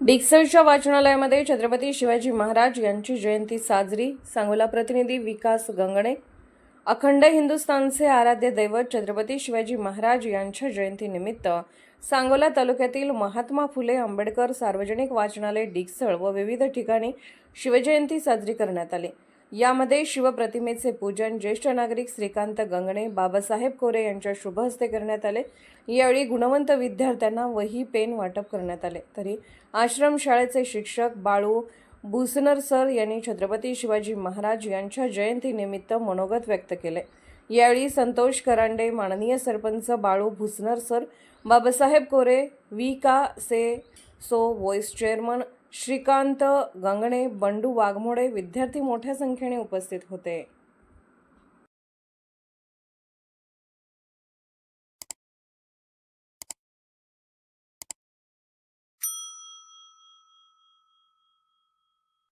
डिक्सलच्या वाचनालयामध्ये छत्रपती शिवाजी महाराज यांची जयंती साजरी. सांगोला प्रतिनिधी विकास गंगणे. अखंड हिंदुस्थानचे आराध्य दैवत छत्रपती शिवाजी महाराज यांच्या जयंतीनिमित्त सांगोला तालुक्यातील महात्मा फुले आंबेडकर सार्वजनिक वाचनालय डिक्सळ व विविध ठिकाणी शिवजयंती साजरी करण्यात आली. यामध्ये शिवप्रतिमेचे पूजन ज्येष्ठ नागरिक श्रीकांत गंगणे बाबासाहेब कोरे यांच्या शुभ हस्ते करण्यात आले. यावेळी गुणवंत विद्यार्थ्यांना वही पेन वाटप करण्यात आले. तरी आश्रमशाळेचे शिक्षक बाळू भुसनर सर यांनी छत्रपती शिवाजी महाराज यांच्या जयंतीनिमित्त मनोगत व्यक्त केले. यावेळी संतोष करांडे माननीय सरपंच बाळू भुसनर सर बाबासाहेब कोरे वी का से सो व्हॉइस चेअरमन श्रीकांत गंगणे बंडू वाघमोडे विद्यार्थी मोठ्या संख्येने उपस्थित होते.